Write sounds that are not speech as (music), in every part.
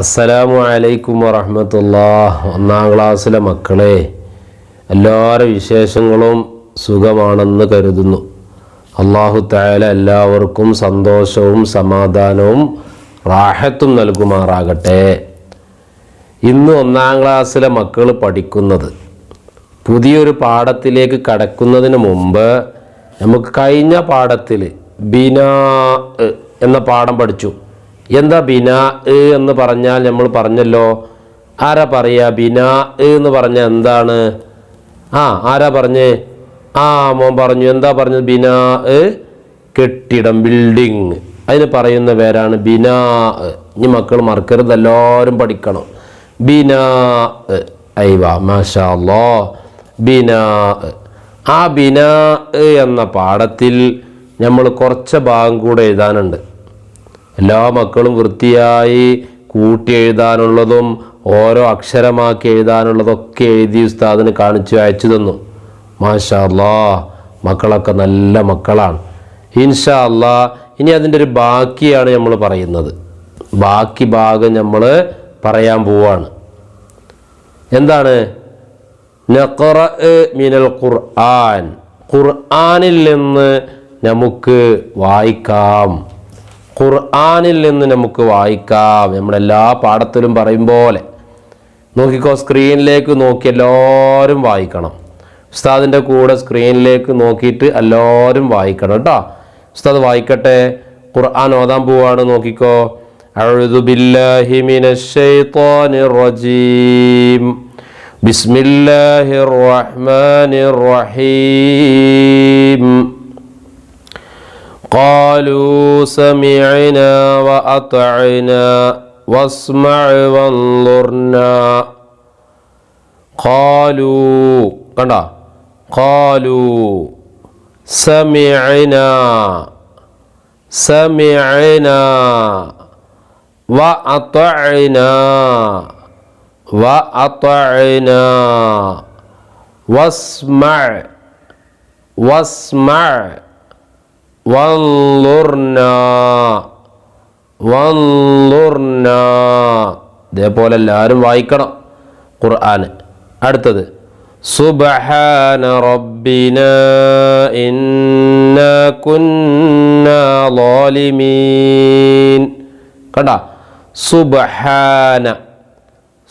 അസ്സലാമു അലൈക്കും വറഹമത്തുള്ള ഒന്നാം ക്ലാസ്സിലെ മക്കളെ എല്ലാവരുടെ വിശേഷങ്ങളും സുഖമാണെന്ന് കരുതുന്നു. അള്ളാഹു തായാല എല്ലാവർക്കും സന്തോഷവും സമാധാനവും റാഹത്തും നൽകുമാറാകട്ടെ. ഇന്ന് ഒന്നാം ക്ലാസ്സിലെ മക്കൾ പഠിക്കുന്നത് പുതിയൊരു പാഠത്തിലേക്ക് കടക്കുന്നതിന് മുമ്പ് നമുക്ക് കഴിഞ്ഞ പാഠത്തിൽ ബിനാ എന്ന പാഠം പഠിച്ചു. എന്താ ബിനാ എന്ന് പറഞ്ഞാൽ നമ്മൾ പറഞ്ഞല്ലോ. ആരാ പറയുക ബിനാ എന്ന് പറഞ്ഞാൽ എന്താണ്? ആ ആരാ പറഞ്ഞേ? ആ മോൻ പറഞ്ഞു എന്താ പറഞ്ഞത് ബിനാ കെട്ടിടം ബിൽഡിങ് അതിന് പറയുന്ന പേരാണ് ബിനാ ഇനി മക്കൾ മറക്കരുത് എല്ലാവരും പഠിക്കണം. ബിനാ ഐവ മാഷാ അല്ലാ ബിനാ ആ ബിനാ എന്ന പാഠത്തിൽ നമ്മൾ കുറച്ച് ഭാഗം കൂടെ എഴുതാനുണ്ട്. എല്ലാ മക്കളും വൃത്തിയായി കൂട്ടി എഴുതാനുള്ളതും ഓരോ അക്ഷരമാക്കി എഴുതാനുള്ളതൊക്കെ എഴുതി ഉസ്താദിന് കാണിച്ചു അയച്ചു തന്നു. മാഷാ അല്ലാ മക്കളൊക്കെ നല്ല മക്കളാണ്. ഇൻഷാ അല്ലാ ഇനി അതിന്റെ ഒരു ബാക്കിയാണ് നമ്മൾ പറയുന്നത്. ബാക്കി ഭാഗം നമ്മൾ പറയാൻ പോവാണ്. എന്താണ്? നഖറ മിനൽ ഖുർആൻ. ഖുർആനിൽ നിന്ന് നമുക്ക് വായിക്കാം. ഖുർആനിൽ നിന്ന് നമുക്ക് വായിക്കാം നമ്മളെല്ലാ പാഠത്തിലും പറയും പോലെ നോക്കിക്കോ സ്ക്രീനിലേക്ക് നോക്കി എല്ലാവരും വായിക്കണം ഉസ്താദിൻ്റെ കൂടെ സ്ക്രീനിലേക്ക് നോക്കിയിട്ട് എല്ലാവരും വായിക്കണം കേട്ടോ ഉസ്താദ് വായിക്കട്ടെ ഖുർആൻ ഓതാൻ പോവാണ് നോക്കിക്കോ أعوذ بالله من الشيطان الرجيم بسم الله الرحمن الرحيم قالوا سمعنا وأطعنا واسمع وانظرنا. قالوا قندا قالوا سمعنا سمعنا وأطعنا وأطعنا واسمع واسمع വന്നുർന വന്നുർന ഇതേപോലെ എല്ലാവരും വായിക്കണം ഖുർആൻ അടുത്തത് സുബ്ഹാന റബ്ബിന ഇന്ന കുന്ന ളാലിമീൻ. കണ്ട? സുബ്ഹാന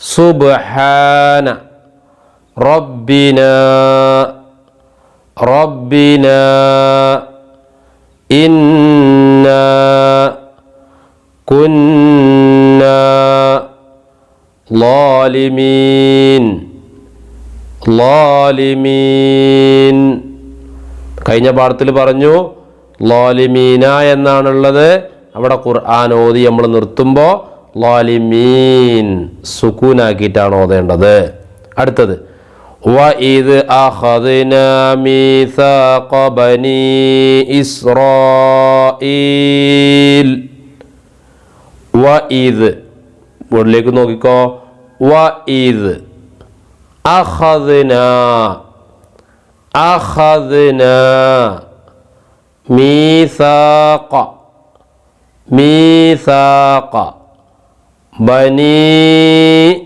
സുബ്ഹാന റബ്ബിന റബ്ബിന. ഇന്ന കുന്ന കഴിഞ്ഞ പാഠത്തിൽ പറഞ്ഞു ലാലിമീന എന്നാണുള്ളത്. അവിടെ ഖുർആൻ ഓതി നമ്മൾ നിർത്തുമ്പോൾ ലാലിമീൻ സുക്കൂനാക്കിയിട്ടാണ് ഓതേണ്ടത്. അടുത്തത് وإذ أخذنا ميثاق بني إسرائيل وإذ ബോർഡിലേക്ക് നോക്കിക്കോ وإذ أخذنا أخذنا ميثاق ميثاق بني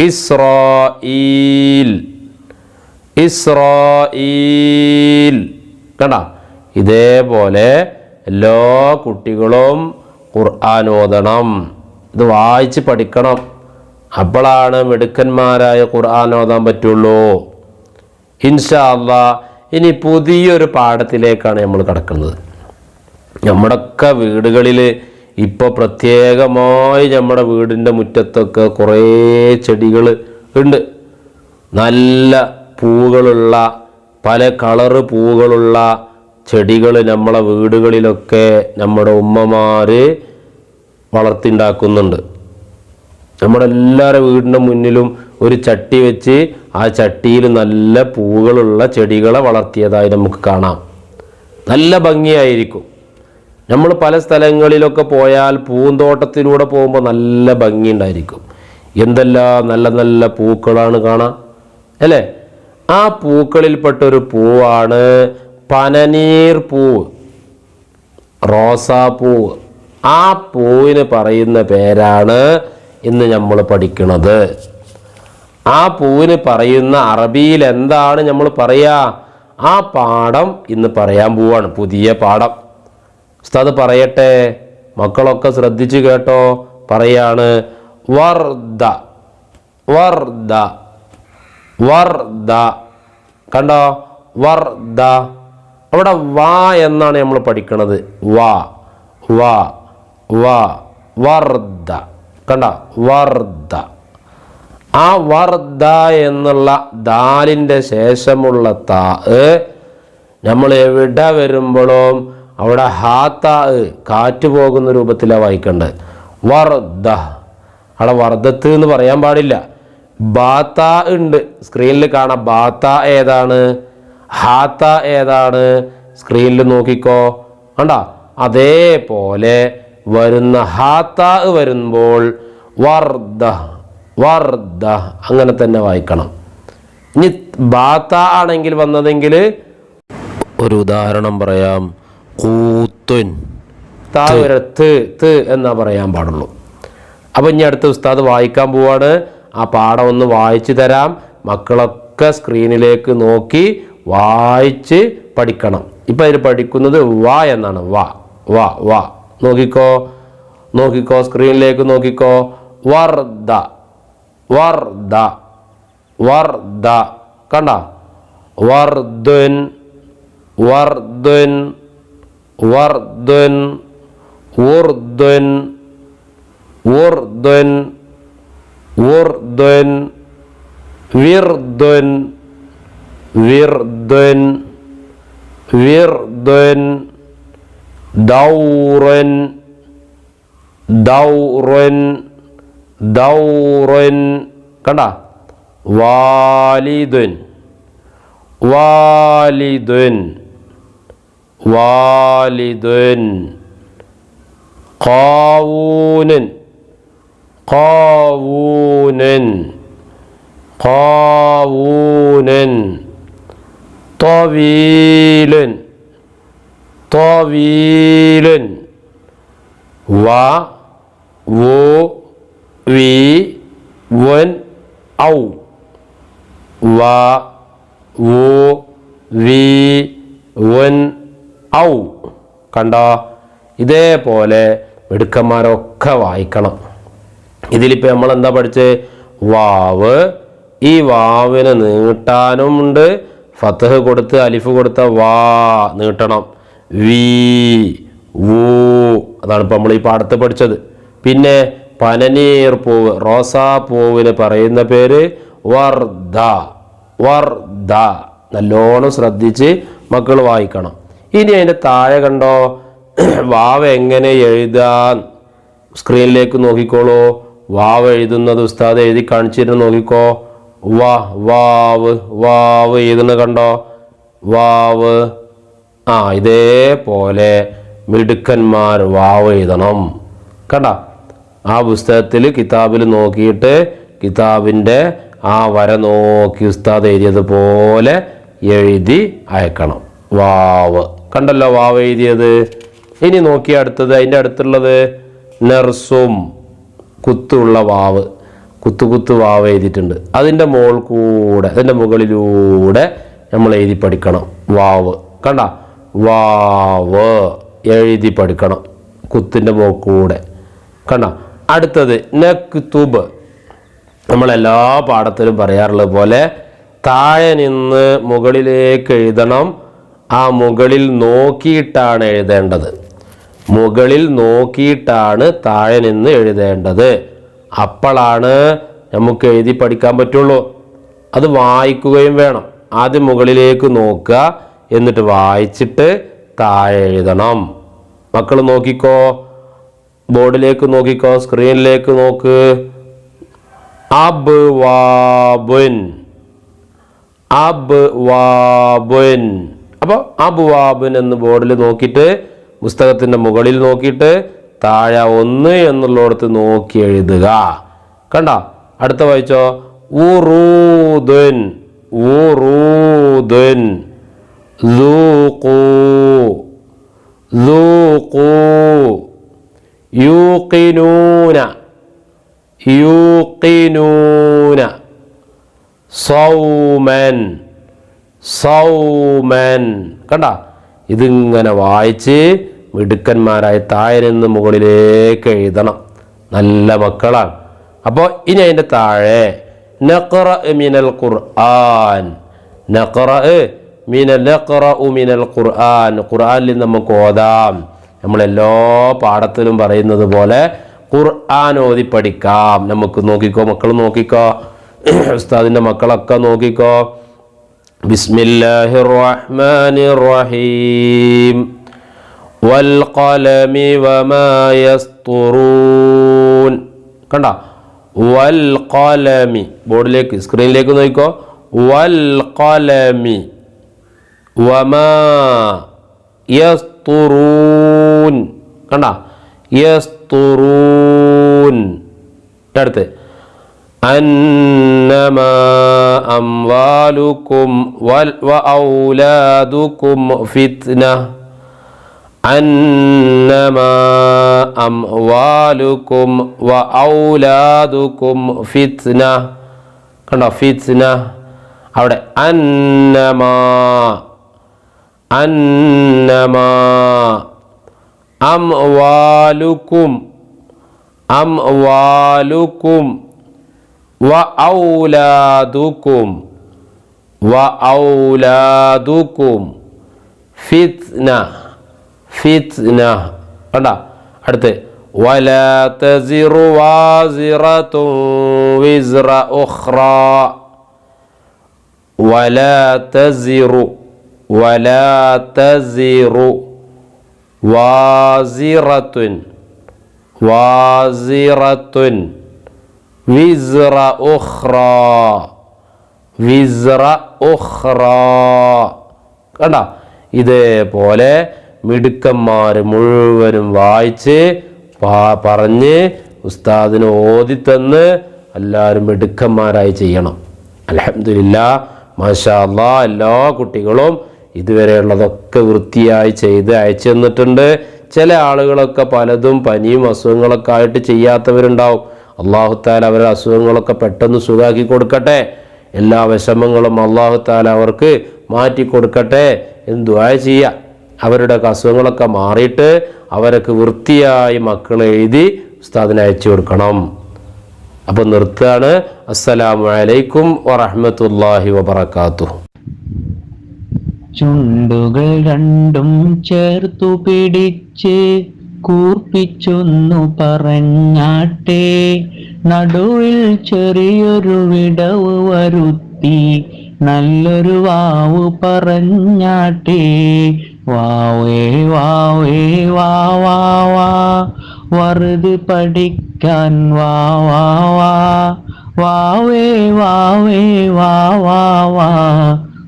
ഇസ്രായീൽ. ഇസ്രായീൽ. കണ്ട? ഇതേപോലെ എല്ലാ കുട്ടികളും ഖുർആൻ ഓതണം. ഇത് വായിച്ച് പഠിക്കണം. അപ്പോഴാണ് മിടുക്കന്മാരായ ഖുർആൻ പറ്റുള്ളൂ. ഇൻഷാ അള്ളാ ഇനി പുതിയൊരു പാഠത്തിലേക്കാണ് നമ്മൾ കിടക്കുന്നത്. നമ്മുടെയൊക്കെ വീടുകളിൽ ഇപ്പോൾ പ്രത്യേകമായി നമ്മുടെ വീടിന്റെ മുറ്റത്തൊക്കെ കുറേ ചെടികൾ ഉണ്ട്. നല്ല പൂവുകളുള്ള പല കളറ് പൂവുകളുള്ള ചെടികൾ നമ്മളെ വീടുകളിലൊക്കെ നമ്മുടെ ഉമ്മമാർ വളർത്തിണ്ടാക്കുന്നുണ്ട്. നമ്മുടെ എല്ലാവരുടെ വീടിന്റെ മുന്നിലും ഒരു ചട്ടി വെച്ച് ആ ചട്ടിയിൽ നല്ല പൂവുകളുള്ള ചെടികളെ വളർത്തിയതായി നമുക്ക് കാണാം. നല്ല ഭംഗിയായിരിക്കും. നമ്മൾ പല സ്ഥലങ്ങളിലൊക്കെ പോയാൽ പൂന്തോട്ടത്തിലൂടെ പോകുമ്പോൾ നല്ല ഭംഗിയുണ്ടായിരിക്കും. എന്തെല്ലാം നല്ല നല്ല പൂക്കളാണ് കാണാം അല്ലേ? ആ പൂക്കളിൽപ്പെട്ടൊരു പൂവാണ് പനനീർ പൂവ് റോസാപ്പൂവ് ആ പൂവിന് പറയുന്ന പേരാണ് ഇന്ന് നമ്മൾ പഠിക്കുന്നത് ആ പൂവിന് പറയുന്ന അറബിയിൽ എന്താണ് നമ്മൾ പറയുക ആ പാഠം ഇന്ന് പറയാൻ പോവാണ് പുതിയ പാഠം. ഉസ്താദ് പറയട്ടെ മക്കളൊക്കെ ശ്രദ്ധിച്ചു കേട്ടോ പറയാണ്. വർദ വർദ വർദ കണ്ടോ? വർദ അവിടെ വാ എന്നാണ് നമ്മൾ പഠിക്കുന്നത് വാ വാ വാ. വർദ കണ്ട? വർദ ആ വർദ എന്നുള്ള ദാലിന്റെ ശേഷമുള്ള താ നമ്മൾ എവിടെ വരുമ്പോഴും അവിടെ ഹാത്ത കാറ്റ് പോകുന്ന രൂപത്തിലാണ് വായിക്കേണ്ടത് വർദ്ധ അവിടെ വർദ്ധത്ത് എന്ന് പറയാൻ പാടില്ല. ബാത്ത ഉണ്ട്. സ്ക്രീനിൽ കാണാം ബാത്ത ഏതാണ്? ഹാത്ത ഏതാണ്? സ്ക്രീനിൽ നോക്കിക്കോ. കണ്ട? അതേപോലെ വരുന്ന ഹാത്ത വരുമ്പോൾ വർദ്ധ വർദ്ധ അങ്ങനെ തന്നെ വായിക്കണം. ഇനി ബാത്ത ആണെങ്കിൽ വന്നതെങ്കിൽ ഒരു ഉദാഹരണം പറയാം. കൂത്തുൻ. താവരത്ത് ത് എന്നാ പറയാൻ പാടുള്ളൂ. അപ്പം ഇനി അടുത്ത ഉസ്താദ് വായിക്കാൻ പോവാണ്. ആ പാഠം ഒന്ന് വായിച്ചു തരാം. മക്കളൊക്കെ സ്ക്രീനിലേക്ക് നോക്കി വായിച്ച് പഠിക്കണം. ഇപ്പം അതിൽ പഠിക്കുന്നത് വ എന്നാണ്. വ വ വ. നോക്കിക്കോ നോക്കിക്കോ സ്ക്രീനിലേക്ക് നോക്കിക്കോ. വർദ വർദ വർദ കണ്ട? വർദ്ധൻ വർദ്ധൻ വർദ്ധൻ ഉർദ്ധൻ ഉർദ്ധൻ ഉർദ്ധൻ വിർദ്ധൻ വിർദ്ധൻ വിർദ്ധൻ ദൗറൻ ദൗറൻ ദൗറൻ. കണ്ട? വാലിദുൻ വാലിദുൻ. والد قاوون قاوون قاوون طويل طويل و و وي ون أو و و وي ون ഔ. കണ്ടോ? ഇതേപോലെ മിടുക്കന്മാരൊക്കെ വായിക്കണം. ഇതിലിപ്പോൾ നമ്മൾ എന്താ പഠിച്ചത് വാവ്. ഈ വാവിന് നീട്ടാനും ഉണ്ട്. ഫത്തഹ് കൊടുത്ത് അലിഫ് കൊടുത്ത വാ നീട്ടണം. വീ വൂ. അതാണ് ഇപ്പോൾ നമ്മൾ ഈ പാടത്ത് പഠിച്ചത്. പിന്നെ പനനീർ പൂവ് റോസാ പൂവിന് പറയുന്ന പേര് വർദ്ധ വർദ്ധ നല്ലോണം ശ്രദ്ധിച്ച് മക്കൾ വായിക്കണം. ഇനി അതിന്റെ താഴെ കണ്ടോ? (clears throat) വാവ് എങ്ങനെ എഴുതാൻ സ്ക്രീനിലേക്ക് നോക്കിക്കോളൂ. വാവ് എഴുതുന്നത് ഉസ്താദ് എഴുതി കാണിച്ചിട്ട് നോക്കിക്കോ. വാ വാവ് വാവ് എഴുതുന്നത് കണ്ടോ? വാവ്. ആ ഇതേപോലെ മിടുക്കന്മാർ വാവ് എഴുതണം. കണ്ട? ആ പുസ്തകത്തിൽ കിതാബിൽ നോക്കിയിട്ട് കിതാബിന്റെ ആ വര നോക്കി ഉസ്താദ് എഴുതിയതുപോലെ എഴുതി അയക്കണം. വാവ്. കണ്ടല്ലോ വാവ് എഴുതിയത്. ഇനി നോക്കിയ അടുത്തത്. അതിന്റെ അടുത്തുള്ളത് നെർസും കുത്തുള്ള വാവ്. കുത്തു കുത്തു വാവ് എഴുതിയിട്ടുണ്ട്. അതിന്റെ മോൾ കൂടെ അതിന്റെ മുകളിലൂടെ നമ്മൾ എഴുതി പഠിക്കണം. വാവ്. കണ്ട? വാവ് എഴുതി പഠിക്കണം. കുത്തിന്റെ മോൾ കൂടെ. കണ്ട? അടുത്തത് നക്തുബ്. നമ്മളെല്ലാ പാഠത്തിലും പറയാറുള്ളത് പോലെ താഴെ നിന്ന് മുകളിലേക്ക് എഴുതണം. ആ മുകളിൽ നോക്കിയിട്ടാണ് എഴുതേണ്ടത്. മുകളിൽ നോക്കിയിട്ടാണ് താഴെ നിന്ന് എഴുതേണ്ടത്. അപ്പോഴാണ് നമുക്ക് എഴുതി പഠിക്കാൻ പറ്റുള്ളൂ. അത് വായിക്കുകയും വേണം. ആദ്യം മുകളിലേക്ക് നോക്കുക. എന്നിട്ട് വായിച്ചിട്ട് താഴെ എഴുതണം. മക്കൾ നോക്കിക്കോ. ബോർഡിലേക്ക് നോക്കിക്കോ. സ്ക്രീനിലേക്ക് നോക്ക്. അബ് വാബുൻ അബ് വാബുൻ അപ്പോൾ അബുവാബിൻ എന്ന് ബോർഡിൽ നോക്കിയിട്ട് പുസ്തകത്തിന്റെ മുകളിൽ നോക്കിയിട്ട് താഴെ ഒന്ന് എന്നുള്ളടത്ത് നോക്കി എഴുതുക. കണ്ട? അടുത്ത വായിച്ചോ? ഉറൂദുൻ ഉറൂദുൻ. സൗമൻ. സൗമൻ. കണ്ട? ഇതിങ്ങനെ വായിച്ച് മിടുക്കന്മാരായ താഴെ നിന്ന് മുകളിലേക്ക് എഴുതണം. നല്ല മക്കളാണ്. അപ്പോൾ ഇനി അതിന്റെ താഴെ നഖറ മിനൽ ഖുർആൻ. നഖറ മിനൽ നഖറ മിനൽ ഖുർആൻ. ഖുർആനിൽ നമുക്ക് ഓതാം. നമ്മളെല്ലാ പാഠത്തിലും പറയുന്നത് പോലെ ഖുർആൻ ഓതി പഠിക്കാം. നമുക്ക് നോക്കിക്കോ മക്കൾ നോക്കിക്കോ. ഉസ്താദിന്റെ മക്കളൊക്കെ നോക്കിക്കോ. ബിസ്മില്ലാഹിർ റഹ്മാനിർ റഹീം والقلم وما يسطرون കണ്ട വൽ ഖലമി ബോർഡിലേക്ക് സ്ക്രീനിലേക്ക് നോക്കിക്കോ വൽ ഖലമി വമാ യസ്തുറൂൻ കണ്ട യസ്തുറൂൻ അടുത്ത് أنما أموالكم وأولادكم فتنة أنما أموالكم وأولادكم فتنة കണ്ടോ ഫിത്ന അവിടെ അന്നമാ അന്നമാ അംവാലുക്കും അംവാലുക്കും വ ഔലാദുക്കും വ ഔലാദുക്കും ഫിത്ന ഫിത്ന കണ്ട അടുത്ത് ولا تزر وازرة وزر أخرى ولا تزر ولا تزر وازرة وازرة വിസ്റ ഒഹ്റ വിസ്റ ഒഹ്റ കണ്ട? ഇതേപോലെ മിടുക്കന്മാർ മുഴുവനും വായിച്ച് പറഞ്ഞ് ഉസ്താദിന് ഓതിത്തന്ന് എല്ലാവരും മിടുക്കന്മാരായി ചെയ്യണം. അലഹമില്ല മാഷാ അല്ലാ എല്ലാ കുട്ടികളും ഇതുവരെയുള്ളതൊക്കെ വൃത്തിയായി ചെയ്ത് അയച്ചു തന്നിട്ടുണ്ട്. ചില ആളുകളൊക്കെ പലതും പനിയും അസുഖങ്ങളൊക്കെ ആയിട്ട് ചെയ്യാത്തവരുണ്ടാവും. അള്ളാഹുത്താല അവരുടെ അസുഖങ്ങളൊക്കെ പെട്ടെന്ന് സുഖാക്കി കൊടുക്കട്ടെ. എല്ലാ വിഷമങ്ങളും അള്ളാഹുത്താൽ അവർക്ക് മാറ്റി കൊടുക്കട്ടെ എന്ന് ദുആ ചെയ്യുക. അവരുടെ അസുഖങ്ങളൊക്കെ മാറിയിട്ട് അവരൊക്കെ വൃത്തിയായി മക്കളെ എഴുതി ഉസ്താദിന് അയച്ചു കൊടുക്കണം. അപ്പം നിർത്തുകയാണ്. അസ്സലാമു അലൈക്കും വറഹമത്തല്ലാഹി വബറകാതുഹു. ചുണ്ടുകൾ രണ്ടും ചേർത്തു പിടിച്ച് കൂർപ്പിച്ചൊന്നു പറഞ്ഞാട്ടെ. നടുവിൽ ചെറിയൊരു വിടവ് വരുത്തി നല്ലൊരു വാവ് പറഞ്ഞാട്ടെ. വാവേ വാവേ വാ വാ വാ. വറുത് പഠിക്കാൻ വാ വാ വാ. വാവേ വാവേ വാ വാ വാ.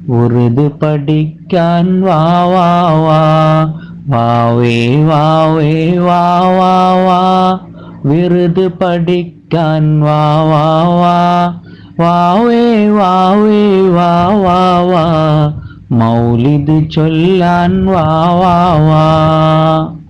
ഉറുത് പഠിക്കാൻ വാ വാ വാ. വാവേ വാവേ വാ വാ വാ. വിറുത് പഠിക്കാൻ വാ വാ വാ. വാവേ വാവേ വാ വാ വാ. മൗലിദ് ചൊല്ലാൻ വാ വാ വാ.